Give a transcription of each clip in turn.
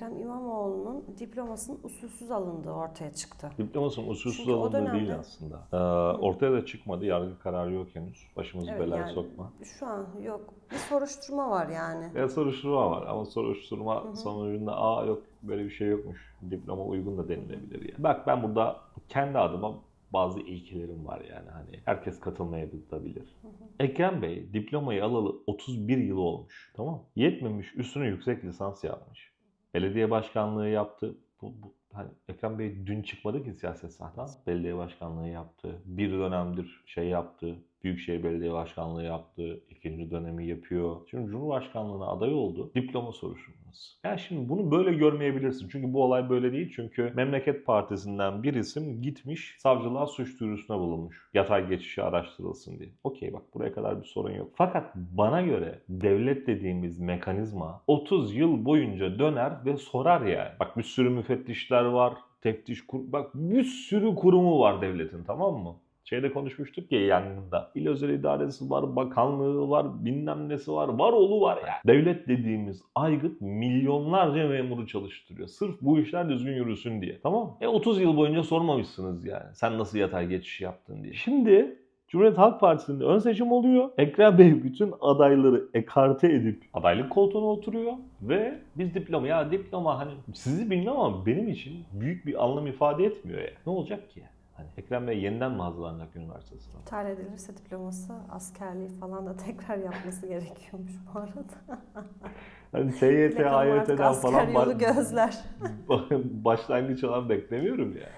Ekrem İmamoğlu'nun diplomasının usulsüz alındığı ortaya çıktı. Diplomasının usulsüz Çünkü alındığı değil dönemde- aslında. Ee, ortaya da çıkmadı. Yargı kararı yok henüz. Başımızı Evet, belaya yani sokma. Şu an yok. Bir soruşturma var yani. Ya soruşturma var ama soruşturma sonucunda aa yok böyle bir şey yokmuş. Diploma uygun da denilebilir yani. Bak ben burada kendi adıma bazı ilkelerim var yani hani herkes katılmayabilir. Ekrem Bey diplomayı alalı 31 yıl olmuş. Tamam? Yetmemiş üstüne yüksek lisans yapmış. Belediye başkanlığı yaptı. Bu, bu hani Ekrem Bey dün çıkmadı ki siyaset sahneden. Belediye başkanlığı yaptı. Bir dönemdir şey yaptı. Büyükşehir Belediye Başkanlığı yaptı. ikinci dönemi yapıyor. Şimdi Cumhurbaşkanlığına aday oldu. Diploma soruşturması. Yani şimdi bunu böyle görmeyebilirsin. Çünkü bu olay böyle değil. Çünkü Memleket Partisi'nden bir isim gitmiş savcılığa suç duyurusuna bulunmuş. Yatay geçişi araştırılsın diye. Okey bak buraya kadar bir sorun yok. Fakat bana göre devlet dediğimiz mekanizma 30 yıl boyunca döner ve sorar yani. Bak bir sürü müfettişler var. Teftiş kur bak bir sürü kurumu var devletin tamam mı? Şeyde konuşmuştuk ya yanında. İl Özel İdaresi var, bakanlığı var, bilmem nesi var, var oğlu var ya. Devlet dediğimiz aygıt milyonlarca memuru çalıştırıyor. Sırf bu işler düzgün yürüsün diye. Tamam? E 30 yıl boyunca sormamışsınız yani. Sen nasıl yatay geçiş yaptın diye. Şimdi Cumhuriyet Halk Partisi'nde ön seçim oluyor. Ekrem Bey bütün adayları ekarte edip adaylık koltuğuna oturuyor ve biz diploma ya diploma hani sizi bilmem ama benim için büyük bir anlam ifade etmiyor ya. Ne olacak ki? Hani Ekrem Bey yeniden mi hazırlanacak üniversite sınavına? İptal edilirse diploması askerliği falan da tekrar yapması gerekiyormuş bu arada. Hani TYT, AYT'den falan yolu gözler. başlangıç alan beklemiyorum ya.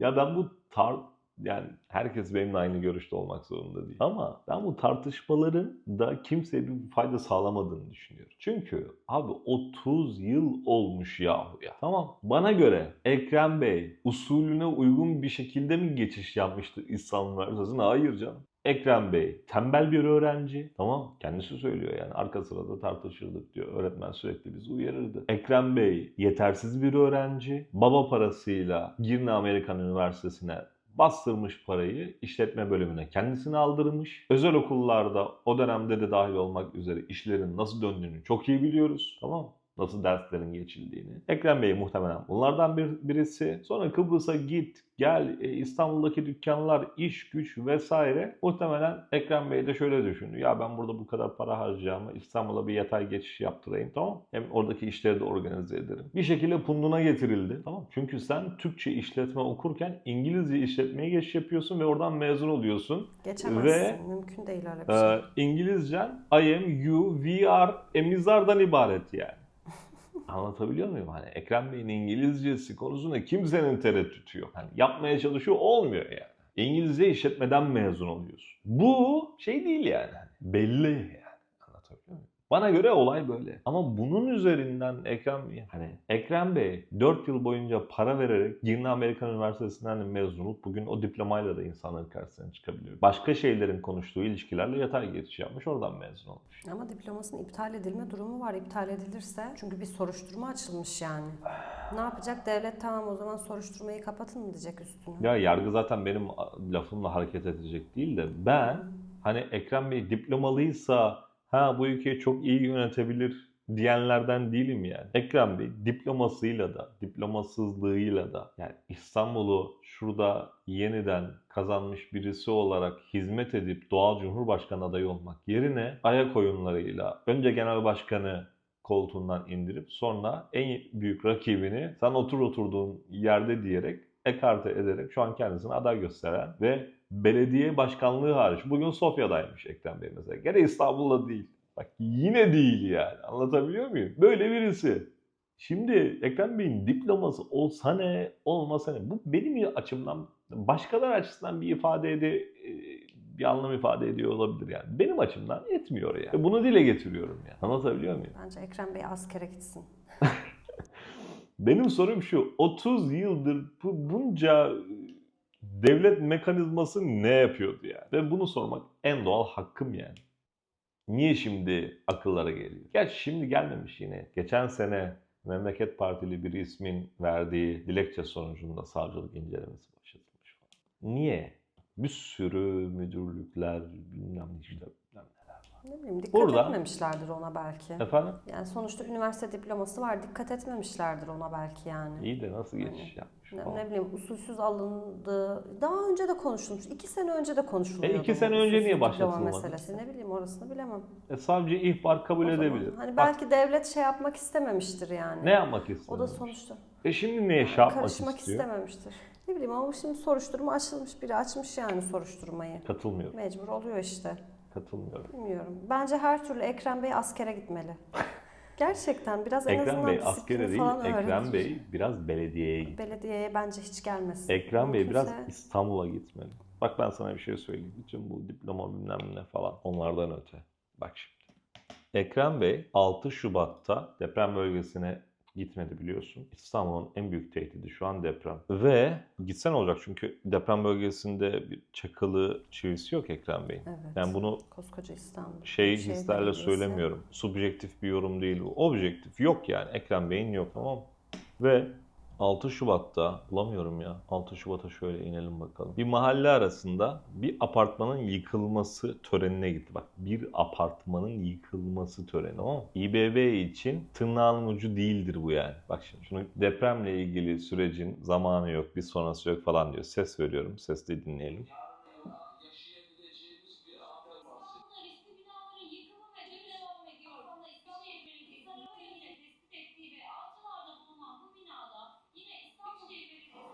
Ya ben bu tar yani herkes benimle aynı görüşte olmak zorunda değil. Ama ben bu tartışmaların da kimseye bir fayda sağlamadığını düşünüyorum. Çünkü abi 30 yıl olmuş yahu ya. Tamam. Bana göre Ekrem Bey usulüne uygun bir şekilde mi geçiş yapmıştı İstanbul Üniversitesi'ne? Hayır canım. Ekrem Bey tembel bir öğrenci. Tamam kendisi söylüyor yani arka sırada tartışırdık diyor. Öğretmen sürekli bizi uyarırdı. Ekrem Bey yetersiz bir öğrenci. Baba parasıyla Girne Amerikan Üniversitesi'ne bastırmış parayı işletme bölümüne kendisine aldırmış. Özel okullarda o dönemde de dahil olmak üzere işlerin nasıl döndüğünü çok iyi biliyoruz. Tamam? Nasıl derslerin geçildiğini. Ekrem Bey muhtemelen bunlardan bir, birisi. Sonra Kıbrıs'a git, gel, e, İstanbul'daki dükkanlar, iş, güç vesaire. Muhtemelen Ekrem Bey de şöyle düşündü. Ya ben burada bu kadar para harcayacağımı İstanbul'a bir yatay geçiş yaptırayım tamam? Hem oradaki işleri de organize ederim. Bir şekilde punduna getirildi. Tamam? Çünkü sen Türkçe işletme okurken İngilizce işletmeye geçiş yapıyorsun ve oradan mezun oluyorsun. Geçemezsin. Ve- Mümkün değil öyle bir şey. Ee, İngilizcen I am, you, we are, emizardan ibaret yani. Anlatabiliyor muyum? Hani Ekrem Bey'in İngilizcesi konusunda kimsenin tereddütü yok. Hani yapmaya çalışıyor olmuyor yani. İngilizce işletmeden mezun oluyorsun. Bu şey değil yani. Belli. Anlatabiliyor muyum? Bana göre olay böyle. Ama bunun üzerinden Ekrem hani Ekrem Bey 4 yıl boyunca para vererek Girne Amerikan Üniversitesi'nden de mezun olup bugün o diplomayla da insanların karşısına çıkabiliyor. Başka şeylerin konuştuğu ilişkilerle yatay geçiş yapmış oradan mezun olmuş. Ama diplomasının iptal edilme durumu var. İptal edilirse çünkü bir soruşturma açılmış yani. Ne yapacak? Devlet tamam o zaman soruşturmayı kapatın mı diyecek üstüne. Ya yargı zaten benim lafımla hareket edecek değil de ben hani Ekrem Bey diplomalıysa ha bu ülkeyi çok iyi yönetebilir diyenlerden değilim yani. Ekrem Bey diplomasıyla da, diplomasızlığıyla da yani İstanbul'u şurada yeniden kazanmış birisi olarak hizmet edip doğal cumhurbaşkanı adayı olmak yerine ayak oyunlarıyla önce genel başkanı koltuğundan indirip sonra en büyük rakibini sen otur oturduğun yerde diyerek ekarte ederek şu an kendisini aday gösteren ve belediye başkanlığı hariç bugün Sofya'daymış Ekrem Bey mesela. Gene İstanbul'da değil. Bak yine değil yani. Anlatabiliyor muyum? Böyle birisi. Şimdi Ekrem Bey'in diploması olsa ne, olmasa ne? Bu benim açımdan, başkaları açısından bir ifade ede, e, bir anlam ifade ediyor olabilir yani. Benim açımdan etmiyor yani. Bunu dile getiriyorum yani. Anlatabiliyor muyum? Bence Ekrem Bey askere gitsin. Benim sorum şu. 30 yıldır bu bunca devlet mekanizması ne yapıyordu yani? Ve bunu sormak en doğal hakkım yani. Niye şimdi akıllara geliyor? Gerçi şimdi gelmemiş yine. Geçen sene Memleket Partili bir ismin verdiği dilekçe sonucunda savcılık incelemesi başlatılmış. Niye? Bir sürü müdürlükler, bilmem ne işte. Ne bileyim dikkat Burada- etmemişlerdir ona belki. Efendim? Yani sonuçta üniversite diploması var. Dikkat etmemişlerdir ona belki yani. İyi de nasıl geçiş yapmış Ne, falan. ne bileyim usulsüz alındı. Daha önce de konuşulmuş. İki sene önce de konuşuluyordu. E, iki sene önce niye başlatılmadı? meselesi. Ne bileyim orasını bilemem. E, savcı ihbar kabul O zaman edebilir. Hani Bak, belki devlet şey yapmak istememiştir yani. ne yapmak O istiyor? da sonuçta E şimdi niye şey yapmak karışmak istiyor? istememiştir. Ne bileyim ama şimdi soruşturma açılmış. Biri açmış yani soruşturmayı. Katılmıyorum. Mecbur oluyor işte. Katılmıyorum. Bilmiyorum. Bence her türlü Ekrem Bey askere gitmeli. Gerçekten biraz en Ekrem azından Bey askere değil, falan Ekrem öğrenir. Bey biraz belediyeye gitti. Belediyeye bence hiç gelmesin. Ekrem Bey biraz İstanbul'a gitmeli. Bak ben sana bir şey söyleyeyim. Bütün bu diploma bilmem ne falan onlardan öte. Bak şimdi. Ekrem Bey 6 Şubat'ta deprem bölgesine gitmedi biliyorsun. İstanbul'un en büyük tehdidi şu an deprem. Ve gitsen olacak çünkü deprem bölgesinde bir çakılı çivisi yok Ekrem Bey'in. Evet. Ben bunu Koskoca İstanbul. şey Büyükşehir hislerle söylemiyorum. Subjektif bir yorum değil bu. Objektif yok yani. Ekrem Bey'in yok tamam? Ve 6 Şubat'ta bulamıyorum ya. 6 Şubat'a şöyle inelim bakalım. Bir mahalle arasında bir apartmanın yıkılması törenine gitti. Bak bir apartmanın yıkılması töreni mı? İBB için tırnağın ucu değildir bu yani. Bak şimdi şunu depremle ilgili sürecin zamanı yok, bir sonrası yok falan diyor. Ses veriyorum. Sesli dinleyelim. yaşayabileceğimiz bir afet var. Aslında riskli binaların yıkımı ve tüm devam ediyor. Aslında İstanbul Belediyesi tarafıyla tespit ettiği ve altılarda bulunan bu binada yine İstanbul Belediyesi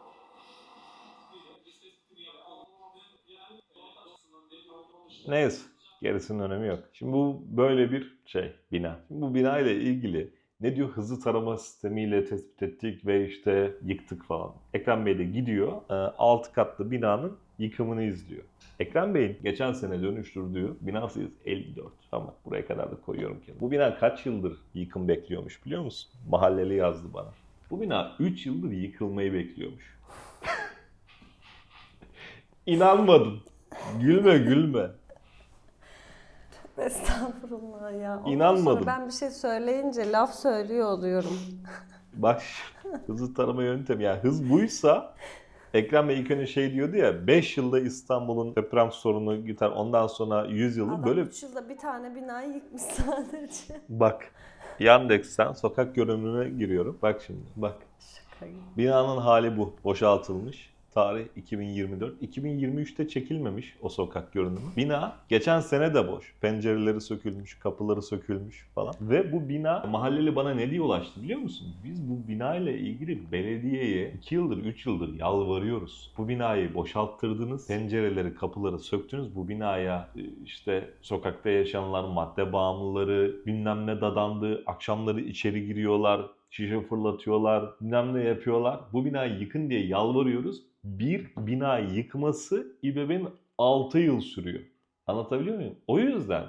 Neyse. Gerisinin önemi yok. Şimdi bu böyle bir şey bina. Şimdi bu bina ile ilgili ne diyor hızlı tarama sistemiyle tespit ettik ve işte yıktık falan. Ekrem Bey de gidiyor 6 katlı binanın yıkımını izliyor. Ekrem Bey'in geçen sene dönüştürdüğü binası 54. Tamam buraya kadar da koyuyorum ki. Bu bina kaç yıldır yıkım bekliyormuş biliyor musun? Mahalleli yazdı bana. Bu bina 3 yıldır yıkılmayı bekliyormuş. İnanmadım. Gülme gülme. Estağfurullah ya. Ondan İnanmadım. sonra ben bir şey söyleyince laf söylüyor oluyorum. Bak hızlı tarama yöntemi yani hız buysa Ekrem Bey ilk önce şey diyordu ya 5 yılda İstanbul'un deprem sorunu gider ondan sonra 100 yılı Adam böyle 3 yılda bir tane binayı yıkmış sadece. bak Yandex'ten sokak görünümüne giriyorum. Bak şimdi bak. Şaka gibi. Binanın hali bu. Boşaltılmış. Tarih 2024. 2023'te çekilmemiş o sokak görünümü. Bina geçen sene de boş. Pencereleri sökülmüş, kapıları sökülmüş falan. Ve bu bina mahalleli bana ne diye ulaştı biliyor musun? Biz bu bina ile ilgili belediyeye 2 yıldır, 3 yıldır yalvarıyoruz. Bu binayı boşalttırdınız. Pencereleri, kapıları söktünüz. Bu binaya e, işte sokakta yaşayanlar, madde bağımlıları, bilmem ne dadandı. Akşamları içeri giriyorlar şişe fırlatıyorlar, bilmem ne yapıyorlar. Bu binayı yıkın diye yalvarıyoruz. Bir bina yıkması İBB'nin 6 yıl sürüyor. Anlatabiliyor muyum? O yüzden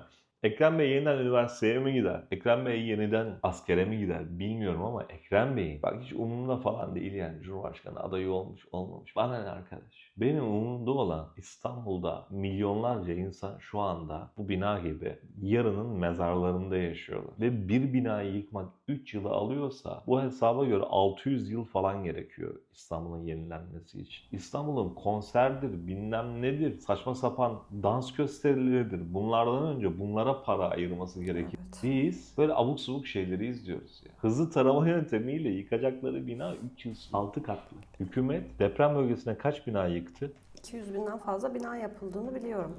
Ekrem Bey yeniden üniversiteye mi gider? Ekrem Bey yeniden askere mi gider? Bilmiyorum ama Ekrem Bey'in bak hiç umurumda falan değil yani Cumhurbaşkanı adayı olmuş olmamış. Bana ne arkadaş? Benim umurumda olan İstanbul'da milyonlarca insan şu anda bu bina gibi yarının mezarlarında yaşıyorlar. Ve bir binayı yıkmak 3 yılı alıyorsa bu hesaba göre 600 yıl falan gerekiyor İstanbul'un yenilenmesi için. İstanbul'un konserdir, bilmem nedir, saçma sapan dans gösterileridir. Bunlardan önce bunlara para ayırması gerekir. Evet. Biz böyle abuk subuk şeyleri izliyoruz ya. Hızlı tarama yöntemiyle yıkacakları bina 306 katlı. Hükümet deprem bölgesine kaç bina yıktı? 200 binden fazla bina yapıldığını biliyorum.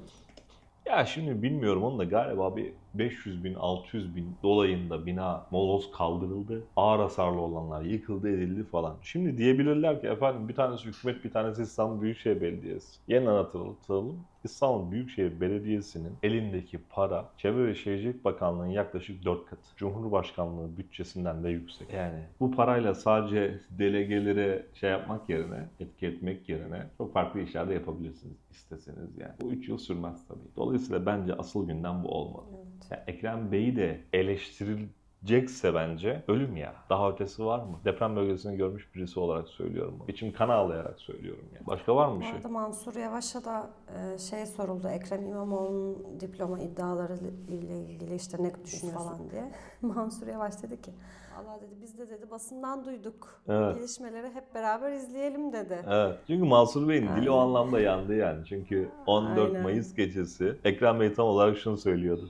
Ya şimdi bilmiyorum onu da galiba bir 500 bin 600 bin dolayında bina moloz kaldırıldı. Ağır hasarlı olanlar yıkıldı edildi falan. Şimdi diyebilirler ki efendim bir tanesi hükümet bir tanesi İstanbul Büyükşehir Belediyesi. Yeniden hatırlatalım. İstanbul Büyükşehir Belediyesi'nin elindeki para Çevre ve Şehircilik Bakanlığı'nın yaklaşık 4 katı. Cumhurbaşkanlığı bütçesinden de yüksek. Yani bu parayla sadece delegelere şey yapmak yerine, etki etmek yerine çok farklı işler de yapabilirsiniz isteseniz yani. Bu 3 yıl sürmez tabii. Dolayısıyla bence asıl gündem bu olmalı. Evet. Ya Ekrem Bey'i de eleştirilecekse bence ölüm ya. Daha ötesi var mı? Deprem bölgesini görmüş birisi olarak söylüyorum bunu. İçim kan ağlayarak söylüyorum ya. Başka var mı bir şey? arada Mansur Yavaş'a da e, şey soruldu. Ekrem İmamoğlu'nun diploma iddiaları ile ilgili işte ne düşünüyor falan diye. Mansur Yavaş dedi ki Allah dedi biz de dedi basından duyduk. Evet. Gelişmeleri hep beraber izleyelim dedi. Evet. Çünkü Mansur Bey'in dili o anlamda yandı yani. Çünkü 14 Aynen. Mayıs gecesi Ekrem Bey tam olarak şunu söylüyordu.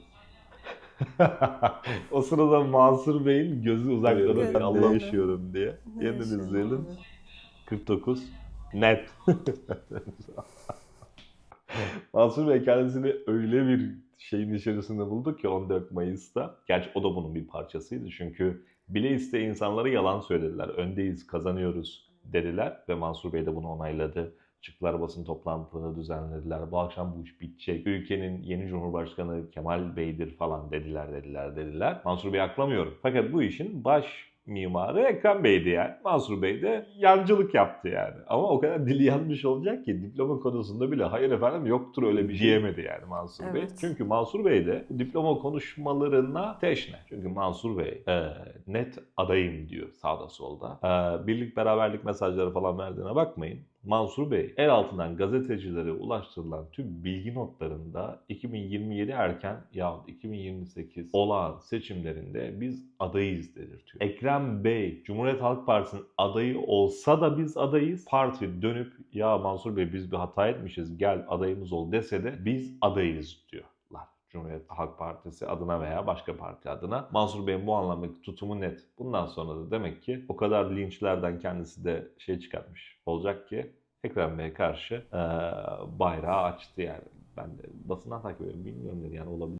o sırada Mansur Bey'in gözü uzaklara Gözü diye Allah yaşıyorum diye. Ne Yeniden yaşıyorum izleyelim. abi? 49 net. Mansur Bey kendisini öyle bir şeyin içerisinde buldu ki 14 Mayıs'ta. Gerçi o da bunun bir parçasıydı. Çünkü bile iste insanlara yalan söylediler. Öndeyiz, kazanıyoruz dediler ve Mansur Bey de bunu onayladı. Çıktılar basın toplantıları düzenlediler. Bu akşam bu iş bitecek. Ülkenin yeni Cumhurbaşkanı Kemal Bey'dir falan dediler dediler dediler. Mansur Bey aklamıyorum. Fakat bu işin baş mimarı Ekrem Bey'di yani. Mansur Bey de yancılık yaptı yani. Ama o kadar dili yanmış olacak ki diploma konusunda bile hayır efendim yoktur öyle bir şey diyemedi yani Mansur Bey. Evet. Çünkü Mansur Bey de diploma konuşmalarına teşne. Çünkü Mansur Bey e, net adayım diyor sağda solda. E, birlik beraberlik mesajları falan verdiğine bakmayın. Mansur Bey el altından gazetecilere ulaştırılan tüm bilgi notlarında 2027 erken yahut 2028 olağan seçimlerinde biz adayız dedirtiyor. Ekrem Bey Cumhuriyet Halk Partisi'nin adayı olsa da biz adayız. Parti dönüp ya Mansur Bey biz bir hata etmişiz gel adayımız ol dese de biz adayız diyorlar. Cumhuriyet Halk Partisi adına veya başka parti adına. Mansur Bey'in bu anlamdaki tutumu net. Bundan sonra da demek ki o kadar linçlerden kendisi de şey çıkartmış olacak ki Ekrem Bey'e karşı eee bayrağı açtı yani. Ben de basından takip ediyorum. Bilmiyorum dedi yani olabilir.